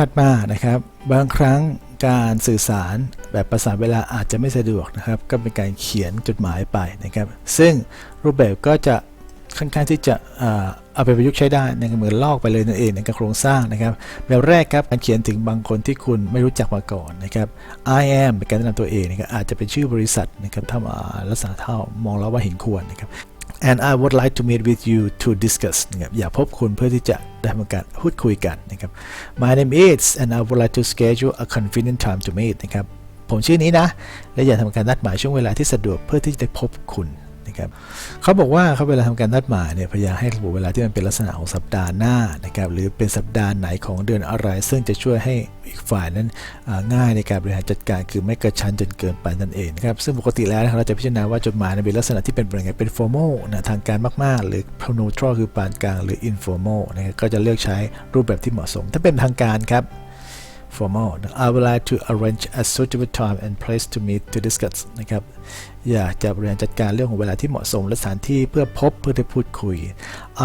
ถัดมานะครับ บางครั้งการสื่อสารแบบประสานเวลาอาจจะไม่สะดวกนะครับ ก็เป็นการเขียนจดหมายไปนะครับ ซึ่งรูปแบบก็จะค่อนข้างที่จะเอาไปประยุกต์ใช้ได้ในเหมือนลอกไปเลยนั่นเองในการโครงสร้างนะครับ แบบแรกครับการเขียนถึงบางคนที่คุณไม่รู้จักมาก่อนนะครับ I am เป็นการแนะนำตัวเองนะครับอาจจะเป็นชื่อบริษัทนะครับถ้ามาลักษณะเท่ามองแล้วว่าเห็นควรนะครับ and I would like to meet with you to discuss นะครับอยากพบคุณเพื่อที่จะได้ทำการพูดคุยกันนะครับ My name is and I would like to schedule a convenient time to meet นะครับ ผมชื่อนี้นะ และอยากทำการนัดหมายช่วงเวลาที่สะดวกเพื่อที่จะได้พบคุณ นะครับเขาบอกว่าเขาเวลาทำการนัดหมายเนี่ยพยายามให้ระบุเวลาที่มันเป็นลักษณะของสัปดาห์หน้านะครับหรือเป็นสัปดาห์ไหนของเดือนอะไร ซึ่งจะช่วยให้อีกฝ่ายนั้นง่ายในการบริหารจัดการคือไม่กระชั้นจนเกินไปนั่นเองนะครับซึ่งปกติแล้วเราจะพิจารณาว่าจดหมายนั้นเป็นลักษณะที่เป็นยังไงเป็น formal นะทางการมาก ๆ หรือ neutral คือปานกลางหรือ informal นะก็จะเลือกใช้รูปแบบที่เหมาะสม ถ้าเป็นทางการครับ formal I would like to arrange a suitable time and place to meet to discuss นะครับอยากจะบริหารจัดการเรื่องของเวลาที่เหมาะสมและสถานที่เพื่อพบเพื่อได้พูดคุย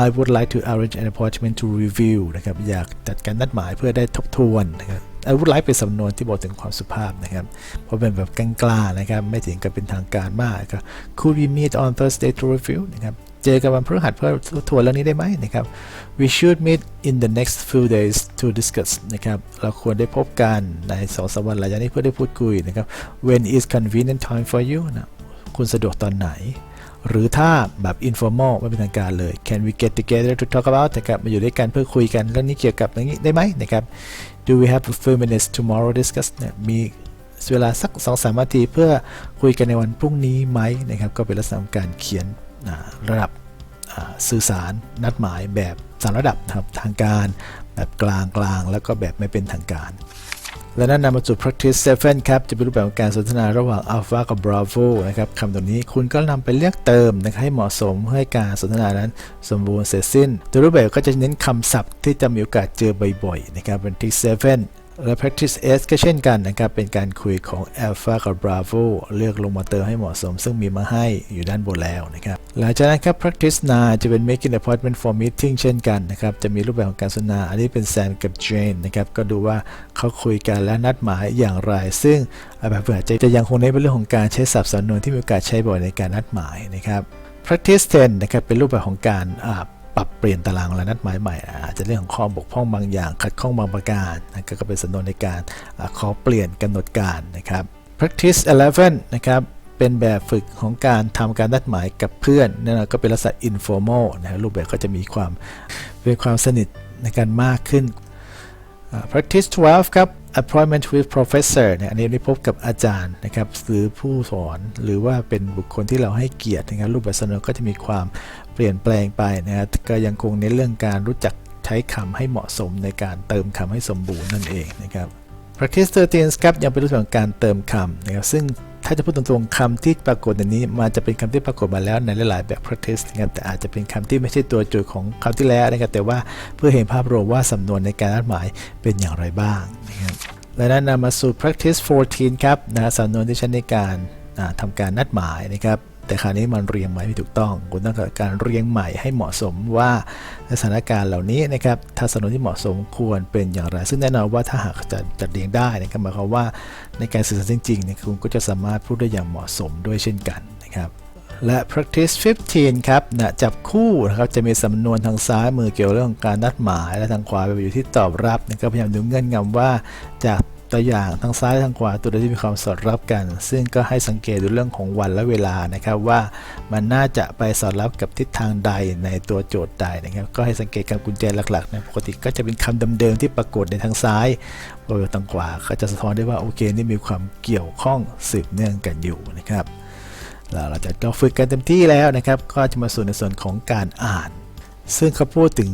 I would like to arrange an appointment to review นะครับอยากจัดการนัดหมายเพื่อได้ทบทวนนะครับ I would like เป็นสำนวนที่บอกถึงความสุภาพนะครับ เพราะเป็นแบบกลางๆนะครับ ไม่ถึงกับเป็นทางการมากก็ Could we meet on Thursday to review นะครับ เจอกันวันพฤหัสเพื่อทวนเรื่องนี้ได้ไหมนะครับ We should meet in the next few days to discuss นะครับ เราควรได้พบกันในสองสามวันหลังจากนี้เพื่อได้พูดคุยนะครับ When is convenient time for you นะ คุณสะดวกตอนไหน หรือถ้าแบบ informal ไม่เป็นทางการเลย Can we get together to talk about นะครับ มาอยู่ด้วยกันเพื่อคุยกันเรื่องนี้เกี่ยวกับอย่างนี้ได้ไหมนะครับ Do we have a few minutes tomorrow discuss นี่ยมีเวลาสัก2อสามนาทีเพื่อคุยกันในวันพรุ่งนี้ไหมนะครับ ก็เป็นลักษณะการเขียน ระดับสื่อสารนัดหมายแบบสามระดับนะครับทางการแบบกลางกลางแล้วก็แบบไม่เป็นทางการ และนั่นนำมาสู่ practice 7ครับ จะเป็นรูปแบบของการสนทนาระหว่าง alpha กับ bravo นะครับคำตัวนี้คุณก็นำไปเลือกเติมนะครับให้เหมาะสมเพื่อให้การสนทนานั้นสมบูรณ์เสร็จสิ้น โดยรูปแบบก็จะเน้นคำศัพท์ที่จะมีโอกาสเจอบ่อยๆนะครับเป็น practice 7 และ practice S ก็เช่นกันนะครับ เป็นการคุยของ alpha กับ bravo เลือกลงมาเติมให้เหมาะสม ซึ่งมีมาให้อยู่ด้านบนแล้วนะครับ หลังจากนั้นครับ practice 9 จะเป็น making appointment for meeting เช่นกันนะครับ จะมีรูปแบบของการสนทนา อันนี้เป็น Sam กับ Jane นะครับ ก็ดูว่าเขาคุยกันและนัดหมายอย่างไร ซึ่งแบบเผื่อจะจะยังคงเน้นเป็นเรื่องของการใช้ศัพท์สำนวนที่มีโอกาสใช้บ่อยในการนัดหมายนะครับ practice 10 นะครับ เป็นรูปแบบของการอ่า ปรับเปลี่ยนตารางเวลานัดหมายใหม่อาจจะเรื่องของข้อบกพร่องบางอย่าง ขัดข้องบางประการนะก็เป็นสำนวนในการขอเปลี่ยนกำหนดการนะครับ practice 11 นะครับเป็นแบบฝึกของการทำการนัดหมายกับเพื่อนนั่นนะก็เป็นลักษณะ informal นะครับรูปแบบก็จะมีความเป็นความสนิทในการมากขึ้น practice 12 ครับ appointment with professor เนี่ยอันนี้ได้พบกับอาจารย์นะครับหรือผู้สอนหรือว่าเป็นบุคคลที่เราให้เกียรตินะครับรูปแบบสนวนก็จะมีความ เปลี่ยนแปลงไปนะครับก็ยังคงในนเรื่องการรู้จักใช้คำให้เหมาะสมในการเติมคำให้สมบูรณ์นั่นเองนะครับ practice 13ครับยังเป็นรูปแบบของการเติมคำนะครับซึ่งถ้าจะพูดตรงๆคำที่ปรากฏในนี้มันจะเป็นคำที่ปรากฏมาแล้วในหลายๆแบบ practice นะครับแต่อาจจะเป็นคำที่ไม่ใช่ตัวจทย์ของคำที่แล้วนะครับแต่ว่าเพื่อเห็นภาพรวมว่าสำนวนในการนัดหมายเป็นอย่างไรบ้างนะครับและนั้นนำมาสู่ practice 14 ครับนะสำนวนที่ใช้ในการทำการนัดหมายนะครับ แต่คราวนี้มันเรียงใหม่ไม่ถูกต้อง คุณต้องการการเรียงใหม่ให้เหมาะสมว่าสถานการณ์เหล่านี้นะครับถ้าสนที่เหมาะสมควรเป็นอย่างไร ซึ่งแน่นอนว่าถ้าหากจะจัดเรียงได้นะครับหมายความว่าในการสื่อสารจริงๆเนี่ยคุณก็จะสามารถพูดได้อย่างเหมาะสมด้วยเช่นกันนะครับและ practice 15 ครับนะจับคู่นะครับ จะมีสำนวนทางซ้ายมือเกี่ยวเรื่องของการนัดหมาย และทางขวาไปอยู่ที่ตอบรับนะครับพยายามดูเงื่อนงำว่าจาก ตัวอย่างทางซ้ายทางขวาตัวใดที่มีความสอดรับกัน ซึ่งก็ให้สังเกตดูเรื่องของวันและเวลานะครับว่ามันน่าจะไปสอดรับกับทิศทางใดในตัวโจทย์ใดนะครับก็ให้สังเกตการกุญแจหลักๆนะปกติก็จะเป็นคำเดิมๆที่ปรากฏในทางซ้ายบริเวณทางขวาก็จะสะท้อนได้ว่าโอเคนี่มีความเกี่ยวข้องสืบเนื่องกันอยู่นะครับแล้วเราจะก็ฝึกกันเต็มที่แล้วนะครับ ก็จะมาสู่ในส่วนของการอ่าน ซึ่งเขาพูดถึง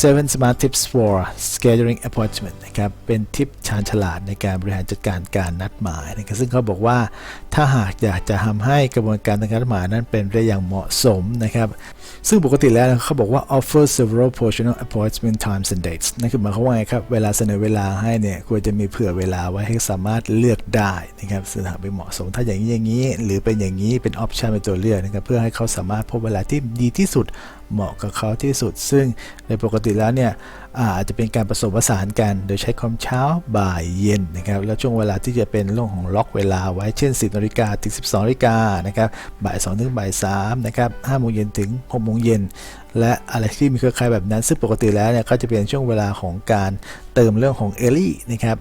seven smart tips for scheduling appointment นะครับ เป็นทิปชาญฉลาดในการบริหารจัดการการนัดหมายนะครับ ซึ่งเขาบอกว่าถ้าหากอยากจะทำให้กระบวนการการนัดหมายนั้นเป็นไปได้อย่างเหมาะสมนะครับ ซึ่งปกติแล้วเขาบอกว่า offer several portional appointment times and dates นั่นคือหมายความว่าไงครับ เวลาเสนอเวลาให้เนี่ยควรจะมีเผื่อเวลาไว้ให้สามารถเลือกได้นะครับซึ่งหากเป็นเหมาะสม ถ้าอย่างนี้อย่างนี้ หรือเป็นอย่างนี้เป็น option เป็นตัวเลือกนะครับ เพื่อให้เขาสามารถพบเวลาที่ดีที่สุด เหมาะกับเขาที่สุด ซึ่งในปกติแล้วเนี่ยอาอาจจะเป็นการผสมผสานกัน โดยใช้ความเช้าบ่ายเย็นนะครับ แล้วช่วงเวลาที่จะเป็นเรื่องของล็อกเวลาไว้เช่น 10นาฬิกาถึง 12นาฬิกานะครับบ่าย2ถึงบ่าย3นะครับ5โมงเย็นถึง6โมงเย็นและอะไรที่มีเครือข่ายแบบนั้น ซึ่งปกติแล้วเนี่ยก็จะเป็นช่วงเวลาของการเติมเรื่องของเอลี่นะครับ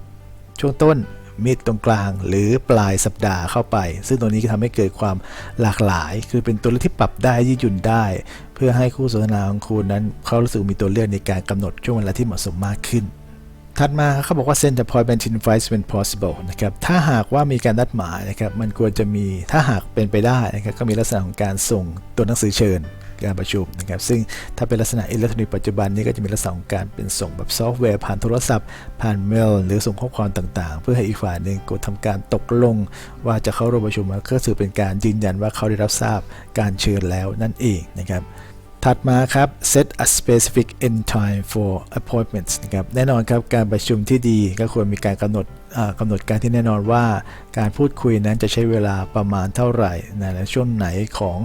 ช่วงต้น มิดตรงกลาง หรือปลายสัปดาห์เข้าไป ซึ่งตรงนี้ก็ทำให้เกิดความหลากหลาย คือเป็นตัวเลือกที่ปรับได้ยืดหยุ่นได้ เพื่อให้คู่สนทนาของคุณนั้นเขารู้สึกมีตัวเลือกในการกำหนดช่วงเวลาที่เหมาะสมมากขึ้นถัดมาเขาบอกว่า send appointment invite when possible นะครับ ถ้าหากว่ามีการนัดหมายนะครับ มันควรจะมี ถ้าหากเป็นไปได้นะครับ ก็มีลักษณะของการส่งตัวหนังสือเชิญ การประชุมนะครับ ซึ่งถ้าเป็นลักษณะอิเล็กทรอนิกส์ปัจจุบันนี้ก็จะมีลักษณะของการเป็นส่งแบบซอฟต์แวร์ผ่านโทรศัพท์ ผ่านเมล หรือส่งข้อความต่างๆ เพื่อให้อีกฝ่ายหนึ่งกดทำการตกลง ว่าจะเข้าร่วมประชุมก็ถือเป็นการยืนยันว่าเขาได้รับทราบการเชิญแล้วนั่นเองนะครับถัดมาครับ set a specific end time for appointments นะครับ แน่นอนครับ การประชุมที่ดีก็ควรมีการกำหนด กำหนดการที่แน่นอนว่าการพูดคุยนั้นจะใช้เวลาประมาณเท่าไหร่นะและช่วงไหนของ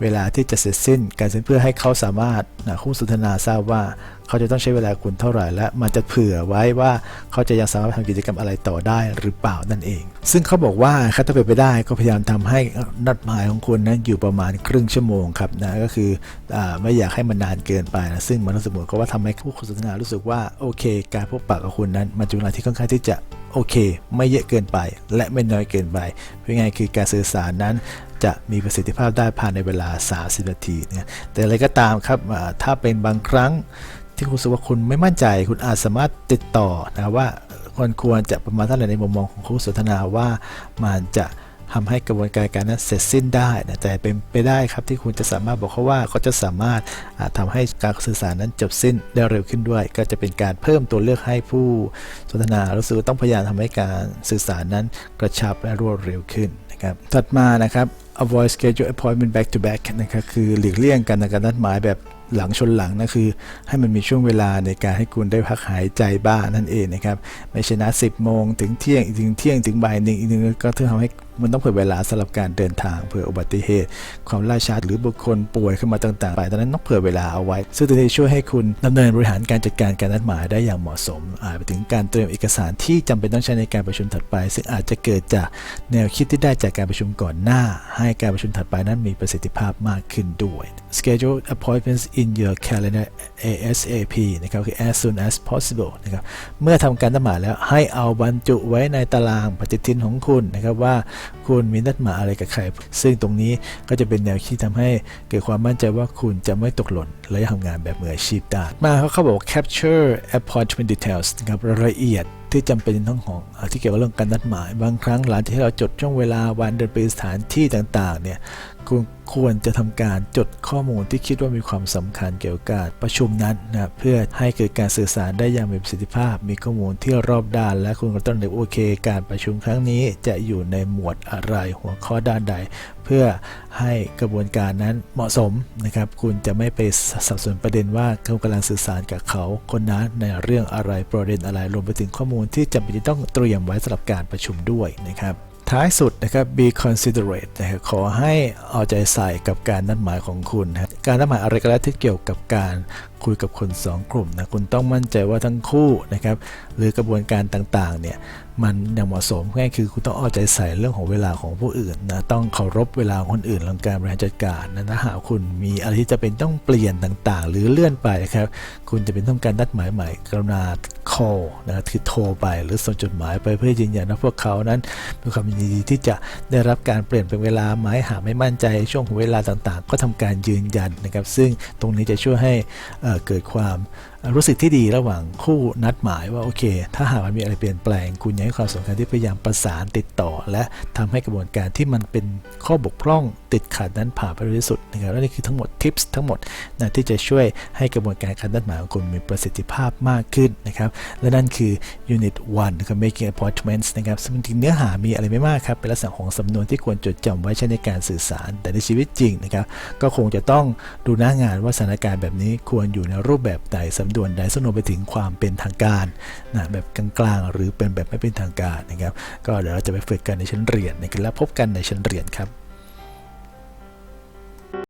เวลาที่จะเสร็จสิ้น การเพื่อให้เขาสามารถนะคู่สนทนาทราบว่าเขาจะต้องใช้เวลาคุณเท่าไหร่และมันจะเผื่อไว้ว่าเขาจะยังสามารถทำกิจกรรมอะไรต่อได้หรือเปล่านั่นเอง ซึ่งเขาบอกว่าถ้าเป็นไปได้ก็พยายามทำให้นัดหมายของคุณนั้นอยู่ประมาณครึ่งชั่วโมงครับนะก็คืออไม่อยากให้มันนานเกินไปนะซึ่งมันสึกเหมือนกับว่าทำให้ผู้สนทนารู้สึกว่าโอเค การพบปะกับคุณนั้นมันจะเป็นเวลาที่ค่อนข้างที่จะ โอเค ไม่เยอะเกินไป และไม่น้อยเกินไปเพื่อไงคือการสื่อสารนั้นจะมีประสิทธิภาพได้ภายในเวลา 30 นาทีนะแต่อะไรก็ตามครับถ้าเป็นบางครั้งที่คุณรู้สึกว่าคุณไม่มั่นใจ คุณอาจสามารถติดต่อนะว่าควรควรจะประมาณเท่าไหร่ในมุมมองของคู่สนทนาว่ามันจะ ทำให้กระบวนการการนั้นเสร็จสิ้นได้นะแต่เป็นไปได้ครับที่คุณจะสามารถบอกเขาว่าเขาจะสามารถทำาให้การสื่อสารนั้นจบสิ้นได้เร็วขึ้นด้วย ก็จะเป็นการเพิ่มตัวเลือกให้ผู้สนทนารู้สึกว่าต้องพยายามทำให้การสื่อสารนั้นกระชับและรวดเร็วขึ้นนะครับถัดมานะครับ avoid schedule appointment back to back นะครับคือหลีกเลี่ยงการการนัดหมายแบบหลังชนหลังนะคือ ให้มันมีช่วงเวลาในการให้คุณได้พักหายใจบ้างนั่นเองนะครับไม่ใช่นะ10 โมงถึงเที่ยงอีกถึงเที่ยงถึงบ่ายหนึ่งอีกหนึ่งก็เพื่อทำให้มันต้องเผื่อเวลาสำหรับการเดินทางเผื่ออุบัติเหตุ ความล่าช้าหรือบุคคลป่วยขึ้นมาต่างๆไปดังนั้นต้องเผื่อเวลาเอาไว้ ซึ่งตัวนี้ช่วยให้คุณดำเนินบริหารการจัดการการนัดหมายได้อย่างเหมาะสมอาจไปถึงการเตรียมเอกสารที่จำเป็นต้องใช้ในการประชุมถัดไป ซึ่งอาจจะเกิดจากแนวคิดที่ได้จากการประชุมก่อนหน้า ให้การประชุมถัดไปนั้นมีประสิทธิภาพมากขึ้นด้วย schedule appointments in your calendar ASAP นะครับคือ as soon as possible นะครับเมื่อทำการนัดหมายแล้วให้เอาบรรจุไว้ในตารางปฏิทินของคุณนะครับว่าคุณมีนัดหมายอะไรกับใคร ซึ่งตรงนี้ก็จะเป็นแนวคิดทำให้เกิดความมั่นใจว่าคุณจะไม่ตกหล่นและทำงานแบบมืออาชีพได้มาเขาเขาบอก capture appointment details นะครับรายละเอียดที่จำเป็นทั้งของที่เกี่ยวกับเรื่องการนัดหมาย บางครั้งหลังจากที่เราจดช่วงเวลาวันเดือนปีสถานที่ต่างๆเนี่ยคุณ ควรจะทำการจดข้อมูลที่คิดว่ามีความสำคัญเกี่ยวกับการประชุมนั้นนะเพื่อให้เกิดการสื่อสารได้อย่างมีประสิทธิภาพ มีข้อมูลที่รอบด้าน และคุณก็ต้องเลือกโอเค การประชุมครั้งนี้จะอยู่ในหมวดอะไรหัวข้อด้านใด เพื่อให้กระบวนการนั้นเหมาะสมนะครับ คุณจะไม่ไปสับสนประเด็นว่าคุณกำลังสื่อสารกับเขาคนนั้นในเรื่องอะไรประเด็นอะไรรวมไปถึงข้อมูลที่จำเป็นต้องเตรียมไว้สำหรับการประชุมด้วยนะครับ ท้ายสุดนะครับ be considerate นะครับขอให้เอาใจใส่กับการนัดหมายของคุณนะการนัดหมายอะไรก็แล้วที่เกี่ยวกับการ คุยกับคนสองกลุ่มนะคุณต้องมั่นใจว่าทั้งคู่นะครับหรือกระบวนการต่างๆเนี่ยมันอย่างเหมาะสมง่ายคือคุณต้องเอาใจใส่เรื่องของเวลาของผู้อื่นนะต้องเคารพเวลาคนอื่นเรื่องการบริหารจัดการนะถ้าหากคุณมีอะไรที่จะเป็นต้องเปลี่ยนต่างๆ หรือเลื่อนไปนะครับคุณจะเป็นต้องการนัดหมายใหม่กรุณา call นะคือโทรไปหรือส่งจดหมายไปเพื่อยืนยันว่าพวกเขานั้นมีความยินดีที่จะได้รับการเปลี่ยนเป็นเวลาไหมหากไม่มั่นใจช่วงของเวลาต่างๆ ก็ทำการยืนยันนะครับ ซึ่งตรงนี้จะช่วยให้เกิดความ รู้สึกที่ดีระหว่างคู่นัดหมายว่าโอเค ถ้าหากมันมีอะไรเปลี่ยนแปลง คุณยังให้ความสำคัญที่พยายามประสานติดต่อ และทำให้กระบวนการที่มันเป็นข้อบกพร่องติดขัดนั้นผ่านไปได้ที่สุดนะครับและนี่คือทั้งหมดทิปส์ทั้งหมดนะที่จะช่วยให้กระบวนการการนัดหมายของคุณมีประสิทธิภาพมากขึ้นนะครับและนั่นคือ Unit 1นะครับ Making Appointments นะครับซึ่งจริงเนื้อหามีอะไรไม่มากครับเป็นลักษณะของสำนวนที่ควรจดจำไว้ใช้ในการสื่อสาร แต่ในชีวิตจริงนะครับก็คงจะต้องดูหน้างานว่าสถานการณ์แบบนี้ควรอยู่ในรูปแบบใดสำด่วนใดสนวนไปถึงความเป็นทางการนะแบบกลางๆ หรือเป็นแบบไม่เป็นทางการนะครับ ก็เดี๋ยวเราจะไปฝึกกันในชั้นเรียนนะครับแล้วพบกันในชั้นเรียนครับ